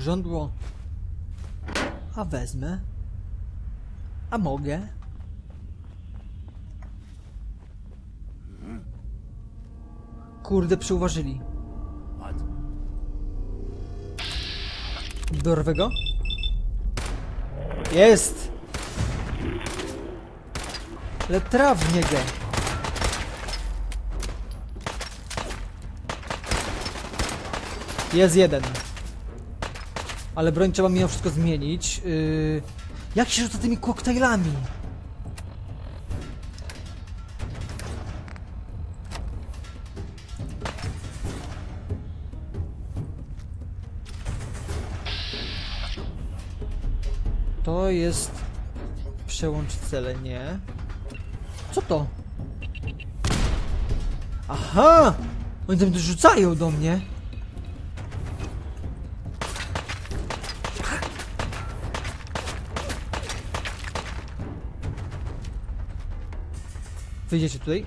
Żądło. A wezmę. A mogę. Kurde, przyuważyli. Dorwę go? Jest! Ale traf niego. Jest jeden. Ale broń trzeba mimo wszystko zmienić. Yy... Jak się rzuca tymi koktajlami? To jest... Przełącz cele, nie. Co to? Aha! Oni tam rzucają do mnie. Wyjdziecie tutaj?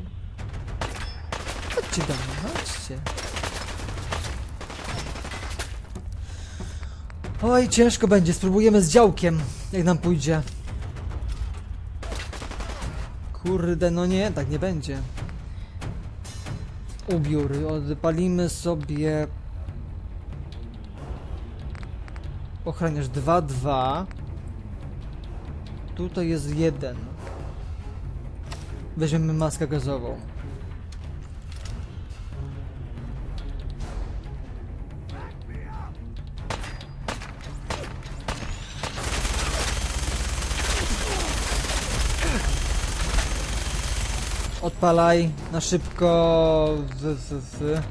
Chodźcie do mnie, chodźcie. Oj, ciężko będzie. Spróbujemy z działkiem, jak nam pójdzie. Kurde, no nie, tak nie będzie. Ubiór. Odpalimy sobie... Ochraniarz 2-2. Tutaj jest jeden. Weźmiemy maskę gazową. Odpalaj na szybko. W, w, w.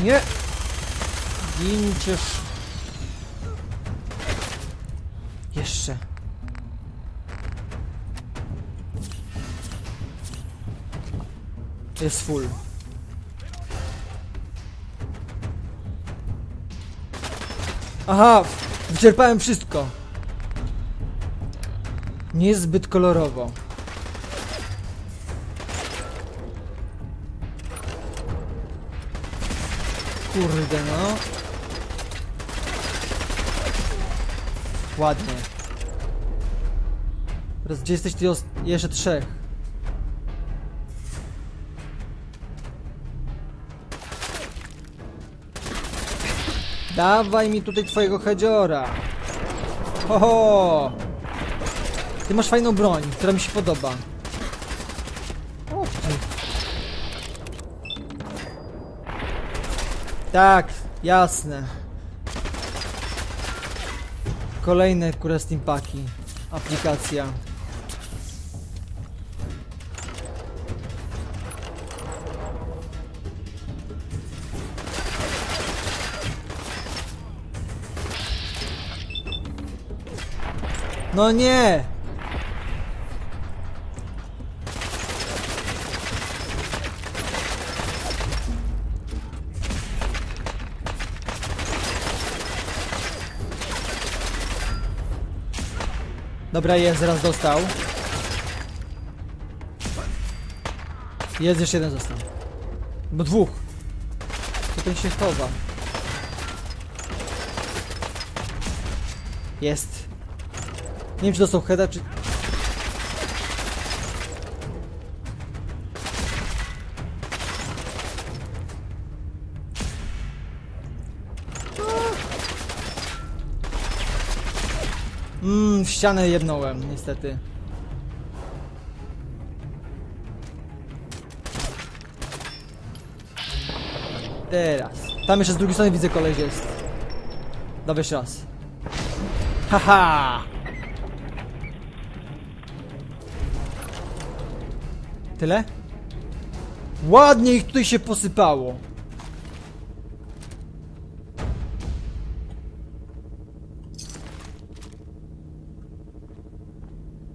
Nie! Giniciesz. Jest full. Aha! Wyczerpałem wszystko. Nie jest zbyt kolorowo. Kurde no. Ładnie. Teraz gdzie jesteś ty jeszcze trzech? Dawaj mi tutaj twojego hedziora. Ho, ho! Ty masz fajną broń, która mi się podoba. O. Tak, jasne. Kolejne kure steampaki. Aplikacja. No nie! Dobra, jest, zaraz dostał. Jest, jeszcze jeden został. Bo dwóch. To ten się chowa. Jest. Nie wiem, czy dostał heada, czy... Mmm, w ścianę jednąłem, niestety. Teraz. Tam jeszcze z drugiej strony widzę koleś jest. Dawaj jeszcze raz. Haha! Tyle? Ładnie ich tutaj się posypało.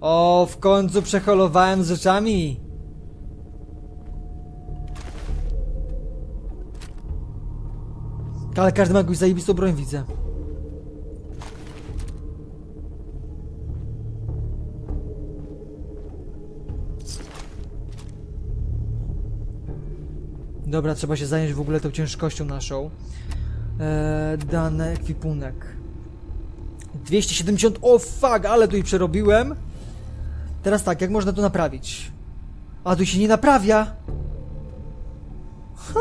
O, w końcu przeholowałem z rzeczami. Ale każdy ma jakąś zajebistą broń, widzę. Dobra, trzeba się zająć w ogóle tą ciężkością naszą. Eee, dany ekwipunek. 270. O fuck, ale tu i przerobiłem. Teraz tak, jak można to naprawić? A tu się nie naprawia. Ha.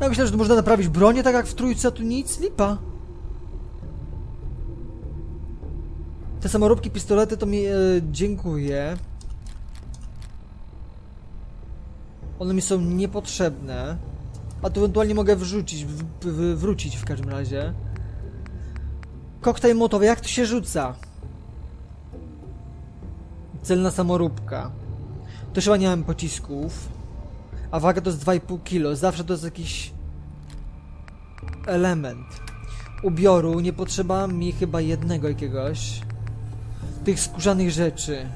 Ja myślałem, że tu można naprawić bronię, tak jak w trójce, a tu nic, lipa. Te samoróbki, pistolety to mi e, dziękuję. One mi są niepotrzebne. A tu ewentualnie mogę wrzucić, w, w, wrócić w każdym razie. Koktajl motowy, jak to się rzuca? Celna samoróbka. Też chyba nie mam pocisków. A waga to jest 2,5 kg. Zawsze to jest jakiś element. Ubioru nie potrzeba mi chyba jednego jakiegoś. Tych skórzanych rzeczy.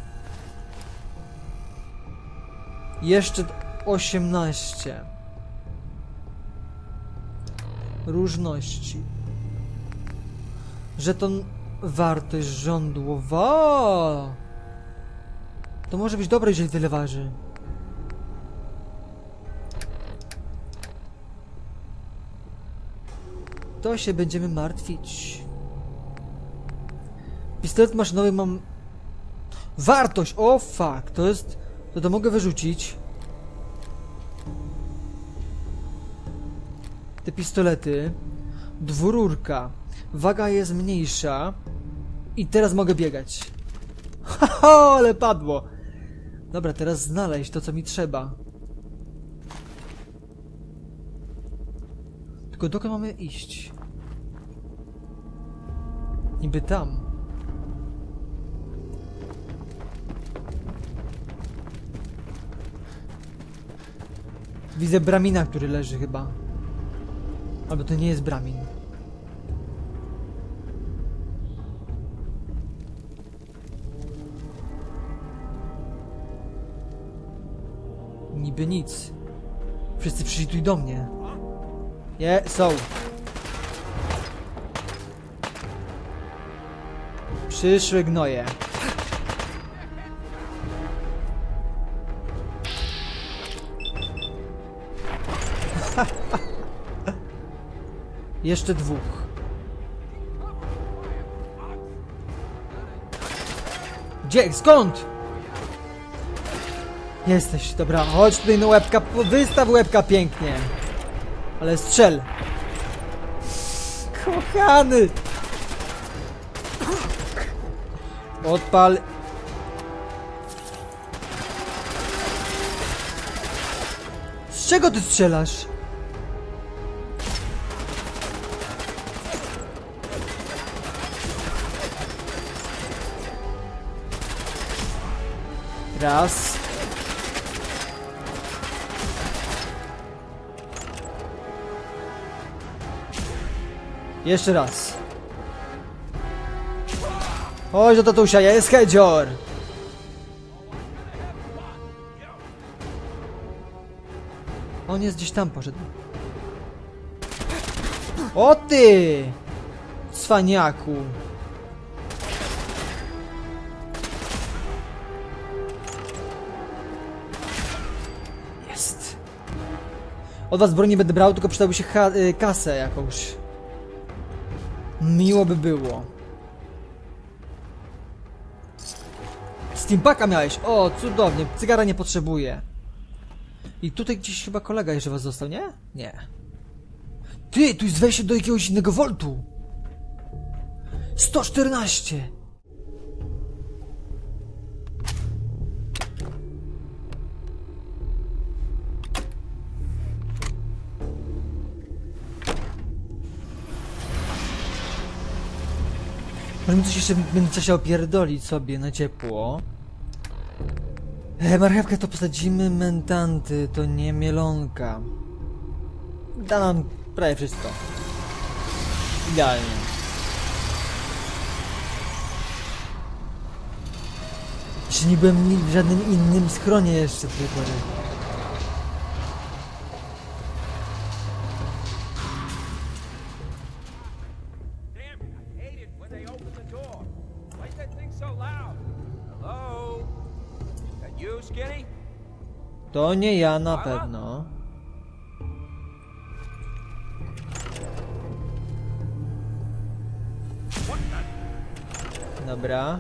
Jeszcze 18. Różności. Żeton wartość żądłowa. To może być dobre, jeżeli tyle waży. To się będziemy martwić. Pistolet maszynowy mam... Wartość! O fuck! To jest... To to mogę wyrzucić. Te pistolety. Dwururka. Waga jest mniejsza. I teraz mogę biegać. Haha, ale padło. Dobra, teraz znaleźć to, co mi trzeba. Tylko dokąd mamy iść? Niby tam. Widzę bramina, który leży chyba. Albo to nie jest bramin. Niby nic. Wszyscy przyszli tu i do mnie. Nie, są. Przyszły gnoje. Jeszcze dwóch. Gdzie? Skąd? Jesteś, dobra, chodź tutaj na łebka, wystaw łebka pięknie. Ale strzel. Kochany! Odpal. Z czego ty strzelasz? Raz. Jeszcze raz. Chodź do tatusia, ja jest hedzior. On jest gdzieś tam poszedł. O ty! Cwaniaku. Od was broni będę brał, tylko przydałby się y, kasę jakąś. Miło by było. Steampaka miałeś! O, cudownie. Cygara nie potrzebuję. I tutaj gdzieś chyba kolega jeszcze was został, nie? Nie. Ty, tu jest wejście do jakiegoś innego voltu. 114! Może mi coś jeszcze będzie się opierdolić sobie na ciepło. E, marchewkę to posadzimy, mentanty to nie mielonka. Da nam prawie wszystko. Idealnie. Jeszcze nie byłem w żadnym innym schronie jeszcze do tej pory. Nie ja na pewno. Dobra.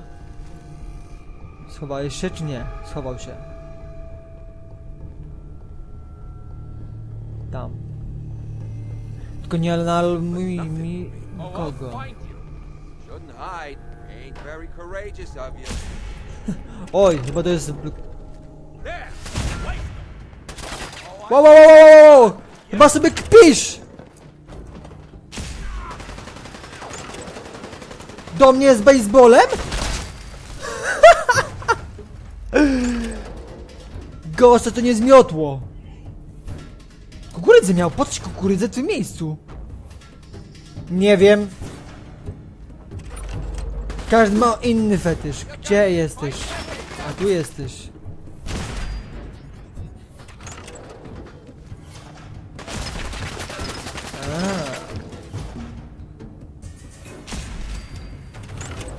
Schowałeś się czy nie? Schował się. Tam. Tylko nie alarmuj mi nikogo. Oj, chyba to jest Wow, wow, wow, wow, wow! Chyba sobie kpisz! Do mnie z baseballem? Gosta to nie zmiotło. Kukurydzę miał, ci kukurydzę w tym miejscu? Nie wiem. Każdy ma inny fetysz. Gdzie jesteś? A tu jesteś.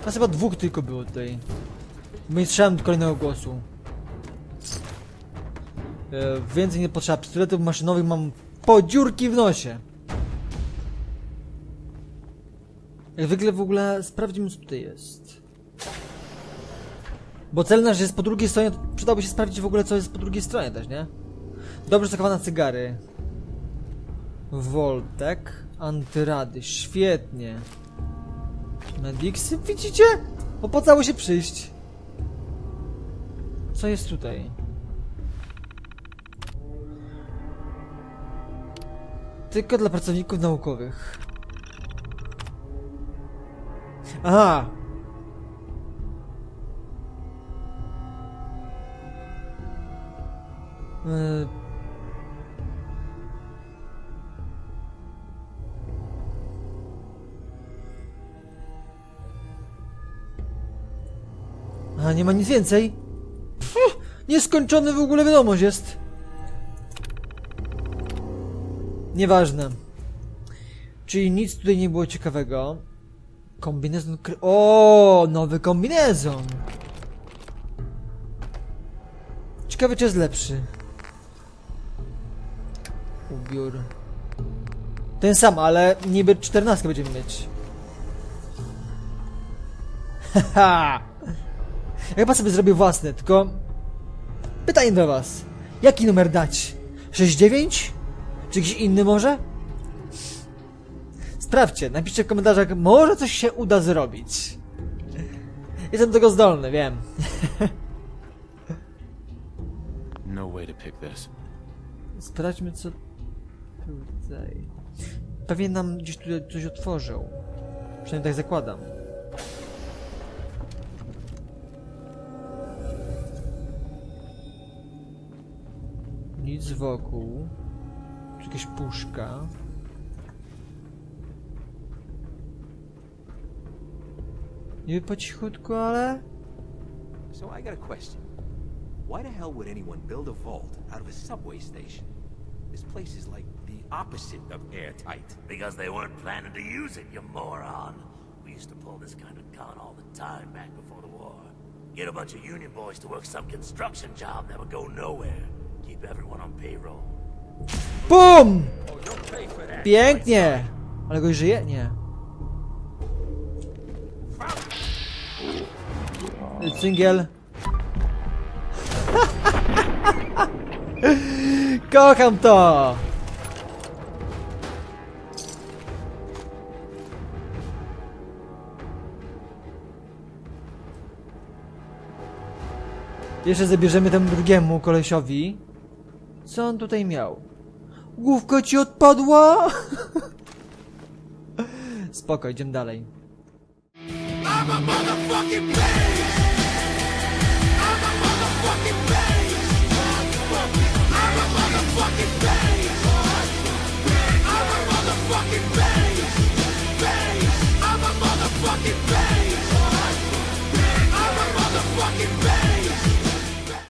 A chyba dwóch tylko było tutaj. Bo nie słyszałem kolejnego głosu. E, więcej nie potrzeba pistoletów maszynowych, mam po dziurki w nosie. Jak zwykle w ogóle sprawdzimy co tutaj jest. Bo cel nasz jest po drugiej stronie, przydałoby się sprawdzić w ogóle co jest po drugiej stronie też, nie? Dobrze zachowane cygary. Voltek, antyrady, świetnie. Medixy, widzicie? Opłacało się przyjść. Co jest tutaj? Tylko dla pracowników naukowych. Aha! Yy, A nie ma nic więcej? Pff, nieskończony w ogóle wiadomość jest. Nieważne. Czyli nic tutaj nie było ciekawego. Kombinezon kry... O, nowy kombinezon. Ciekawe czy jest lepszy. Ubiór. Ten sam, ale niby 14 będziemy mieć. Haha. Ja chyba sobie zrobię własne, tylko... Pytanie do was. Jaki numer dać? 69? Czy jakiś inny może? Sprawdźcie, napiszcie w komentarzach, może coś się uda zrobić. Jestem tego zdolny, wiem. No way to pick this. Sprawdźmy co tutaj. Pewnie nam gdzieś tutaj coś otworzył. Przynajmniej tak zakładam. Nic wokół. Tu jakaś puszka. Nie po cichutku, ale... So I got a question. Why the hell would anyone build a vault out of a subway station? This place is like the opposite of airtight. Because they weren't planning to use it, you moron. We used to pull this kind of gun all the time back before the war. Get a bunch of union boys to work some construction job that would go nowhere. BUM! Oh. Pięknie! Ale goś żyje? Nie. Cyngiel. Kocham to! Jeszcze zabierzemy temu drugiemu kolesiowi. Co on tutaj miał? Główka ci odpadła? Spoko, idziemy dalej. fucking bad.